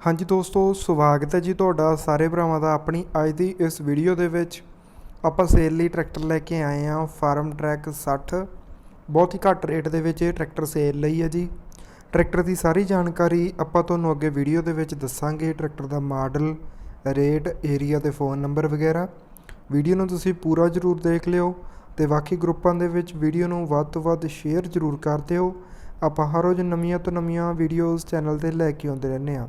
ਹਾਂਜੀ ਦੋਸਤੋ, ਸਵਾਗਤ ਹੈ ਜੀ ਤੁਹਾਡਾ ਸਾਰੇ ਭਰਾਵਾਂ ਦਾ ਆਪਣੀ ਅੱਜ ਦੀ ਇਸ ਵੀਡੀਓ ਦੇ ਵਿੱਚ। ਆਪਾਂ ਸੇਲ ਲਈ ਟਰੈਕਟਰ ਲੈ ਕੇ ਆਏ ਹਾਂ ਫਾਰਮ ਟਰੈਕ 60 ਬਹੁਤ ਹੀ ਘੱਟ ਰੇਟ ਦੇ ਵਿੱਚ ਇਹ ਟਰੈਕਟਰ ਸੇਲ ਲਈ ਹੈ ਜੀ। ਟਰੈਕਟਰ ਦੀ ਸਾਰੀ ਜਾਣਕਾਰੀ ਆਪਾਂ ਤੁਹਾਨੂੰ ਅੱਗੇ ਵੀਡੀਓ ਦੇ ਵਿੱਚ ਦੱਸਾਂਗੇ। ਟਰੈਕਟਰ ਦਾ ਮਾਡਲ ਰੇਟ ਏਰੀਆ ਤੇ ਫੋਨ ਨੰਬਰ ਵਗੈਰਾ। ਵੀਡੀਓ ਨੂੰ ਤੁਸੀਂ ਪੂਰਾ ਜ਼ਰੂਰ ਦੇਖ ਲਿਓ ਤੇ ਬਾਕੀ ਗਰੁੱਪਾਂ ਦੇ ਵਿੱਚ ਵੀਡੀਓ ਨੂੰ ਵੱਧ ਤੋਂ ਵੱਧ ਸ਼ੇਅਰ ਜ਼ਰੂਰ ਕਰ ਦਿਓ। ਆਪਾਂ ਹਰ ਰੋਜ਼ ਨਵੀਆਂ ਤੋਂ ਨਵੀਆਂ ਵੀਡੀਓਜ਼ ਚੈਨਲ ਤੇ ਲੈ ਕੇ ਆਉਂਦੇ ਰਹਿੰਦੇ ਹਾਂ।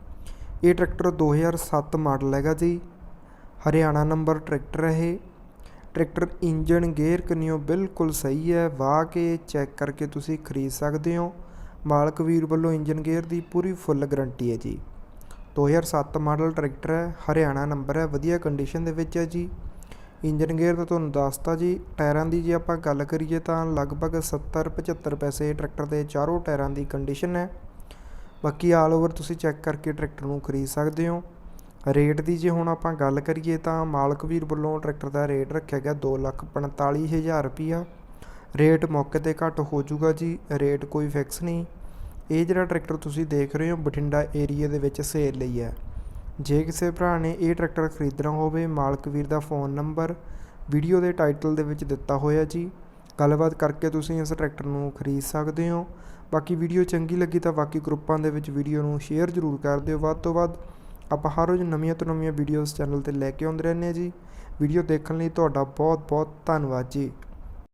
ਇਹ ਟਰੈਕਟਰ 2007 ਮਾਡਲ ਹੈਗਾ ਜੀ। ਹਰਿਆਣਾ ਨੰਬਰ ਟਰੈਕਟਰ ਹੈ ਇਹ। ਟਰੈਕਟਰ ਇੰਜਨ ਗੇਅਰ ਕਨਿਓ ਬਿਲਕੁਲ ਸਹੀ ਹੈ। ਵਾਹ ਕੇ ਚੈੱਕ ਕਰਕੇ ਤੁਸੀਂ ਖਰੀਦ ਸਕਦੇ ਹੋ। ਮਾਲਕ ਵੀਰ ਵੱਲੋਂ ਇੰਜਨ ਗੇਅਰ ਦੀ ਪੂਰੀ ਫੁੱਲ ਗਾਰੰਟੀ ਹੈ ਜੀ। 2007 ਮਾਡਲ ਟਰੈਕਟਰ ਹੈ। ਹਰਿਆਣਾ ਨੰਬਰ ਹੈ। ਵਧੀਆ ਕੰਡੀਸ਼ਨ ਦੇ ਵਿੱਚ ਹੈ ਜੀ। ਇੰਜਨ ਗੇਅਰ ਤਾਂ ਤੁਹਾਨੂੰ ਦੱਸਤਾ ਜੀ। ਟਾਇਰਾਂ ਦੀ ਜੇ ਆਪਾਂ ਗੱਲ ਕਰੀਏ ਤਾਂ ਲਗਭਗ 70 75 ਪੈਸੇ ਟਰੈਕਟਰ ਦੇ ਚਾਰੋਂ ਟਾਇਰਾਂ ਦੀ ਕੰਡੀਸ਼ਨ ਹੈ। ਬਾਕੀ ਆਲ ਓਵਰ ਤੁਸੀਂ ਚੈੱਕ ਕਰਕੇ ਟਰੈਕਟਰ ਨੂੰ ਖਰੀਦ ਸਕਦੇ ਹੋ। ਰੇਟ ਦੀ ਜੇ ਹੁਣ ਆਪਾਂ ਗੱਲ ਕਰੀਏ ਤਾਂ ਮਾਲਕ ਵੀਰ ਵੱਲੋਂ ਟਰੈਕਟਰ ਦਾ ਰੇਟ ਰੱਖਿਆ ਗਿਆ 245000 ਰੁਪਿਆ ਰੇਟ ਮੌਕੇ ਤੇ ਘੱਟ ਹੋ ਜਾਊਗਾ ਜੀ ਰੇਟ ਕੋਈ ਫਿਕਸ ਨਹੀਂ। ਇਹ ਜਿਹੜਾ ਟਰੈਕਟਰ ਤੁਸੀਂ ਦੇਖ ਰਹੇ ਹੋ, ਬਠਿੰਡਾ ਏਰੀਆ ਦੇ ਵਿੱਚ ਸੇਲ ਲਈ ਹੈ। ਜੇ ਕਿਸੇ ਭਰਾ ਨੇ ਇਹ ਟਰੈਕਟਰ ਖਰੀਦਣਾ ਹੋਵੇ, ਮਾਲਕ ਵੀਰ ਦਾ ਫੋਨ ਨੰਬਰ ਵੀਡੀਓ ਦੇ ਟਾਈਟਲ ਦੇ ਵਿੱਚ ਦਿੱਤਾ ਹੋਇਆ ਜੀ। ਗੱਲਬਾਤ ਕਰਕੇ ਤੁਸੀਂ ਇਸ ਟਰੈਕਟਰ ਨੂੰ ਖਰੀਦ ਸਕਦੇ ਹੋ। ਬਾਕੀ ਵੀਡੀਓ ਚੰਗੀ ਲੱਗੀ ਤਾਂ ਬਾਕੀ ਗਰੁੱਪਾਂ ਦੇ ਵਿੱਚ ਵੀਡੀਓ ਨੂੰ ਸ਼ੇਅਰ ਜ਼ਰੂਰ ਕਰ ਦਿਓ। ਵੱਧ ਤੋਂ ਵੱਧ ਆਪਾਂ ਹਰ ਰੋਜ਼ ਨਵੀਆਂ ਤੋਂ ਨਵੀਆਂ ਵੀਡੀਓਜ਼ ਚੈਨਲ ਤੇ ਲੈ ਕੇ ਆਉਂਦੇ ਰਹਿੰਦੇ ਹਾਂ ਜੀ। ਵੀਡੀਓ ਦੇਖਣ ਲਈ ਤੁਹਾਡਾ ਬਹੁਤ ਬਹੁਤ ਧੰਨਵਾਦ ਜੀ।